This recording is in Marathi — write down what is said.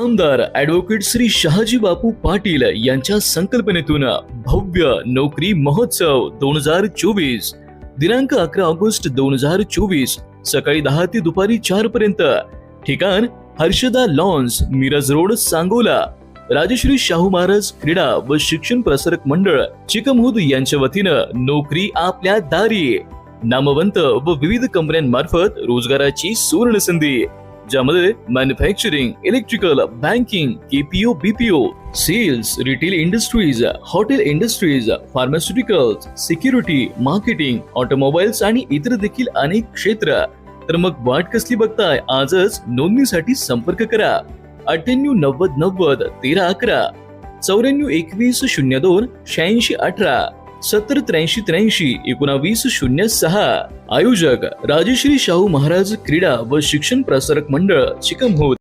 आमदार ॲडव्होकेट श्री शहाजी बापू पाटील यांच्या संकल्पनेतून भव्य नोकरी महोत्सव दोन हजार चोवीस दिनांक अकरा ऑगस्ट दोन हजार चोवीस सकाळी दहा ते दुपारी चार पर्यंत. ठिकाण हर्षदा लॉन्स मिरज रोड सांगोला. राजश्री शाहू महाराज क्रीडा व शिक्षण प्रसारक मंडळ चिकमहूद यांच्या वतीनं नोकरी आपल्या दारी. नामवंत व विविध कंपन्यांमार्फत रोजगाराची सुवर्ण संधी. ज्यामध्ये manufacturing electrical banking KPO BPO sales retail industries hotel industries pharmaceuticals security marketing automobiles आणि इतर देखील अनेक क्षेत्र. तर मग वाट कसली बघताय? आजच नोंदणीसाठी संपर्क करा. अठ्ठ्याण्णव नव्वद नव्वद तेरा अकरा. चौऱ्याण्णव एकवीस शून्य दोन शहाऐंशी अठरा. सत्तर त्र्याऐंशी त्र्याऐंशी एकोणावीस शून्य सहा. आयोजक राजश्री शाहू महाराज क्रीडा व शिक्षण प्रसारक मंडळ चिकमहोद